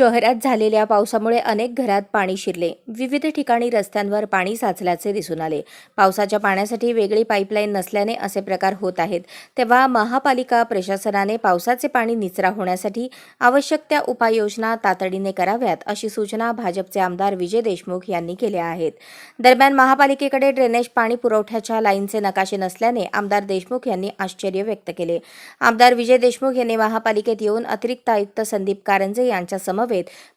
शहरात झालेल्या पावसामुळे अनेक घरात पाणी शिरले. विविध ठिकाणी रस्त्यांवर पाणी साचल्याचे दिसून आले. पावसाच्या पाण्यासाठी वेगळी पाईपलाईन नसल्याने असे प्रकार होत आहेत. तेव्हा महापालिका प्रशासनाने पावसाचे पाणी निचरा होण्यासाठी आवश्यक त्या उपाययोजना तातडीने कराव्यात अशी सूचना भाजपचे आमदार विजय देशमुख यांनी केल्या आहेत. दरम्यान महापालिकेकडे ड्रेनेज पाणी पुरवठ्याच्या लाईनचे नकाशे नसल्याने आमदार देशमुख यांनी आश्चर्य व्यक्त केले. आमदार विजय देशमुख यांनी महापालिकेत येऊन अतिरिक्त आयुक्त संदीप कारंजे यांच्या समवेत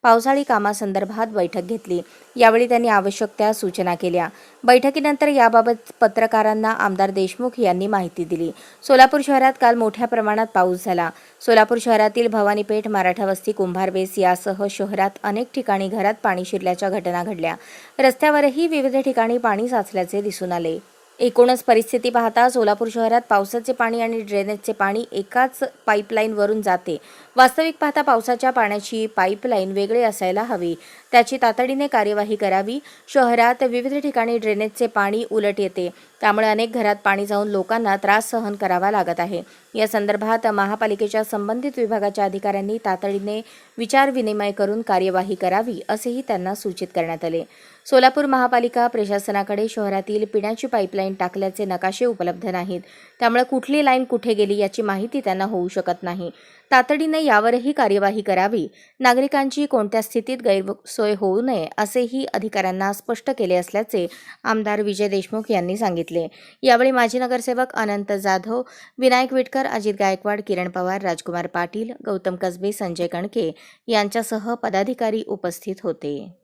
पावसाळी कामासंदर्भात बैठक घेतली. यावेळी त्यांनी आवश्यक त्या सूचना केल्या. बैठकीनंतर याबाबत पत्रकारांना आमदार देशमुख यांनी माहिती दिली. सोलापूर शहरात काल मोठ्या प्रमाणात पाऊस झाला. सोलापूर शहरातील भवानीपेठ मराठा वस्ती कुंभारवेस यासह शहरात अनेक ठिकाणी घरात पाणी शिरल्याच्या घटना घडल्या. रस्त्यावरही विविध ठिकाणी पाणी साचल्याचे दिसून आले. एकूणच परिस्थिती पाहता सोलापूर शहरात पावसाचे पाणी आणि ड्रेनेजचे पाणी एकाच पाईपलाईनवरून जाते. वास्तविक पाहता पावसाच्या पाण्याची पाईपलाईन वेगळी असायला हवी. त्याची तातडीने कार्यवाही करावी. शहरात विविध ठिकाणी ड्रेनेजचे पाणी उलट येते. त्यामुळे अनेक घरात पाणी जाऊन लोकांना त्रास सहन करावा लागत आहे. या संदर्भात महापालिकेच्या संबंधित विभागाच्या अधिकाऱ्यांनी तातडीने विचारविनिमय करून कार्यवाही करावी असेही त्यांना सूचित करण्यात आले. सोलापूर महापालिका प्रशासनाकडे शहरातील पिण्याची पाईपलाईन टाकल्याचे नकाशे उपलब्ध नाहीत. त्यामुळे कुठली लाईन कुठे गेली याची माहिती त्यांना होऊ शकत नाही. तातडीने यावरही कार्यवाही करावी. नागरिकांची कोणत्या स्थितीत गैरसोय होऊ नये असेही अधिकाऱ्यांना स्पष्ट केले असल्याचे आमदार विजय देशमुख यांनी सांगितले. यावेळी माजी नगरसेवक अनंत जाधव विनायक विटकर अजित गायकवाड किरण पवार राजकुमार पाटील गौतम कसबे संजय कणके यांच्यासह पदाधिकारी उपस्थित होते.